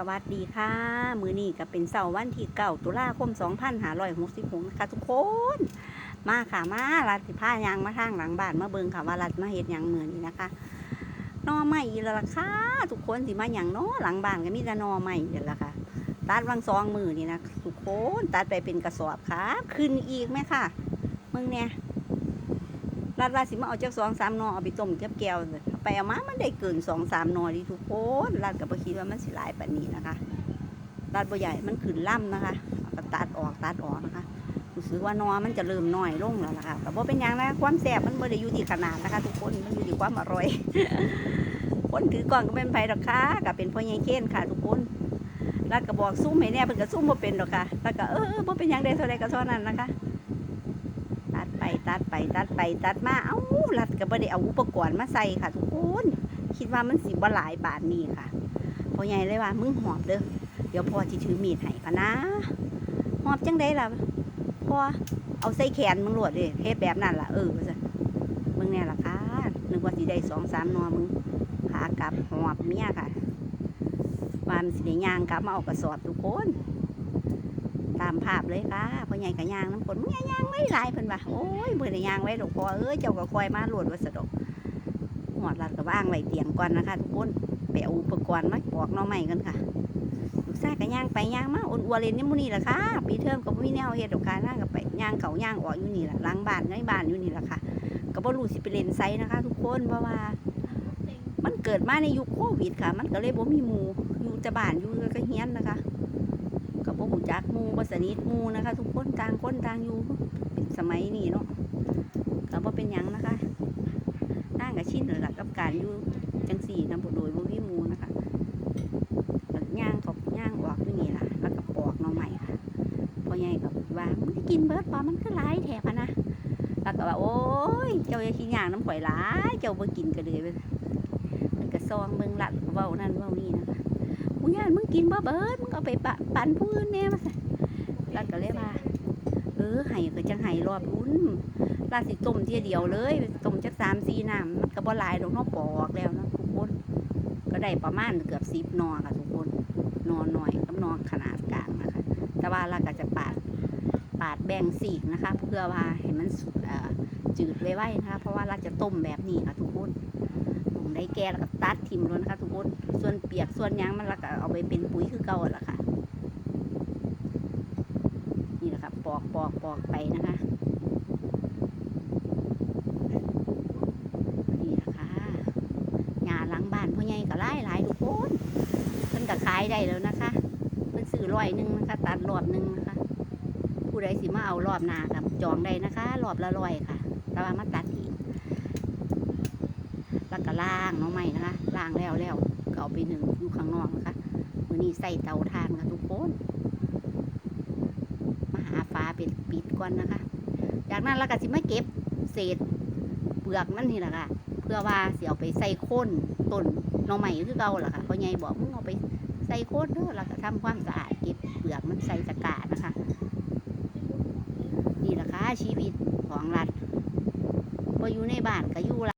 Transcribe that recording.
สวัสดีค่ะ มือนี้ก็เป็นเสาร์วันที่เก้าตุลาคม 2566นะคะทุกคน มาค่ะมารัดสิผ้ายางมาทางหลังบ้านมาเบิงค่ะว่ารัดมาเฮ็ดยังเหมือนี้นะคะนอใหม่อีละค่ะทุกคนสิมาหยังนาะหลังบ้านก็มีแต่นอใหม่เดี๋ยวละค่ะตัดวังซองมือนี่นะทุกคนตัดไปเป็นกระสอบค่ะ ขึ้นอีกไหมค่ะมึงเนี่ย รัดว่าสิมาเอาจากสองสามนอเอาไปต้มกับแก้วไปเอามามันได้เกินสองสามนอดีทุกคนรัดกับคิดว่ามันสิหลายปานนี้นะคะรัดบ่ใหญ่มันขึ้นล่ำนะคะก็ตัดออกตัดออกนะคะรู้สึกว่านอมันจะเริ่มน้อยลงแล้วล่ะค่ะแต่ว่เป็นยังนะความแซ่บมันไม่ได้อยู่ที่ขนาดนะคะ ทุกคนมันอยู่ที่ความอร่อยคนถือก่องก็เป็นไผ่ดอกค่ะก็เป็นพ่อใหญ่เค้นค่ะ ทุกคนแล้วก็บอกซุ่มให้แน่เพิ่นก็ซุ่มบ่เป็นดอกค่ะแล้วก็เออบ่เป็นยังได้เท่าใดก็เท่านั้นนะคะ ตัดไปตัดไปตัดไปตัดมาเอ้ารัดก็บ่ได้เอาอุปกรณ์มาใส่ค่ะ ทุกคนคิดว่ามันสิบ่หลายบาทนี่ค่ะพ่อใหญ่เลยว่ามึงหอบเด้อเดี๋ยวพ่อสิถือมีดให้ก่อนนะ หอบจังได้ล่ะพ่อเอาใส่แขนมึงโลวดเด้เฮ็ดแบบนั้นล่ะเออมึงแน่ล่ะค่ะนึกว่าสิได้2-3หนอมึงพากลับหอบเมียค่ะวามสิได้ยางกลับมาออกกระสอบทุกคน ตามภาพเลยค่ะพ่อใหญ่กับยางน้ำฝนมึงอย่ายางไว้หลายเพิ่นว่าโอ้ยเบื่อได้ยางไว้ดอกพอเอ้ยเจ้าก็คอยมาหลดวัสดุหอดลัดกับว่างไว้เตียงก่อนนะคะ ทุกคนไปเอาอุปกรณ์มาปอกน้อใหม่กันค่ะลูกชายกับยางไปยางมาอุ่นอัวเลนนี่มื้อนี้ล่ะค่ะปีเทอมก็บ่มีแนวเฮ็ดดอกการนั่งกับไปยางเขายางออกอยู่นี่แหละล้างบ้านในบ้านอยู่นี่แหละค่ะก็บ่รู้สิไปเล่นไซนะคะ ทุกคนเพราะว่า มันเกิดมาในยุคโควิดค่ะ มันก็เลยบ่มีหมู่อยู่แต่บ้านอยู่ก็เฮียนนะคะ มูจักมูบ่สนิทมูนะคะ ทุกคนต่างคนต่างอยู่สมัยนี้เนาะก็บ่เป็นหยังนะคะนั่งก็ชินแล้วล่ะกับการอยู่จังซี่นะบ่โดยบ่มีมูนะคะก็ย่างเขาย่างออกอยู่นี่ล่ะแล้วก็ปอกน่อใหม่ค่ะพ่อใหญ่ก็ว่ามึงได้กินเบิร์ดบ่มันคือหลายแถบนะแล้วก็ว่าโอ้ยเจ้าอย่าขี้ย่างน้ำข่อยหลายเจ้าบ่กินก็เลยมันก็ซองเบิ่งละเว้านั่นเว้านี่นะคะ มึงย่านมึงกินบ่เบิดมึงเอาไปปะปันผู้อื่นแน่มาซะแล้วก็เลยว่า เออไห้ก็จังไห้รอบรุ่นลาดสิต้มเทียเดียวเลยต้มจักสามสี่น้ำมันก็บ่หลายดอกเนาะปอกแล้วเนาะทุกคน ก็ได้ประมาณเกือบสิบนอค่ะทุกคนนอนหน่อยกับนอนขนาดกลางนะคะ แต่ว่าเราก็จะปาดปาดแบ่งสีกนะคะ เพื่อว่าให้มันจืดไว้ๆนะคะ เพราะว่าเราจะต้มแบบนี้ค่ะทุกคน มได้แก่แล้วก็ตัดทิมล้วนะคะทุกคนส่วนเปียกส่วนยังมันล้วก็เอาไปเป็นปุ๋ยคือเก่าละค่ะนี่แหละค่ะปอกปอกปอกไปนะคะนี่แหละค่ะหญ้าหลังบ้านพ่อใหญ่ก็หลายหลายทุกคนเพิ่นก็ขายได้แล้วนะคะเพิ่นซื้อร้อยหนึ่งนะคะตัดรอบหนึ่งนะคะผู้ใดสิมาเอารอบหน้ากับจองได้นะคะรอบละร้อยค่ะแต่ว่ามาตัดอีก แล้วก็ล่างน้องใหม่นะคะล่างแล้วแล้วก็เอาไปหนึ่งอยู่ข้างนอกนะคะมือนี้ใส่เตาถ่านค่ะทุกคนมาหาฟ้าเป็นปิดก่อนนะคะ จากนั้นเราก็สิมาเก็บเศษเปลือกมันนี่แหละค่ะเพื่อว่าเสิเอาไปใส่โคนต้นน่องใหม่คือเก่าล่ะค่ะเพราะไงบอกมึงเอาไปใส่โคนเด้อแล้วก็ทำความสะอาดเก็บเปลือกมันใส่ตะกร้านะคะ นี่แหละค่ะชีวิตของรัฐพออยู่ในบ้านก็อยู่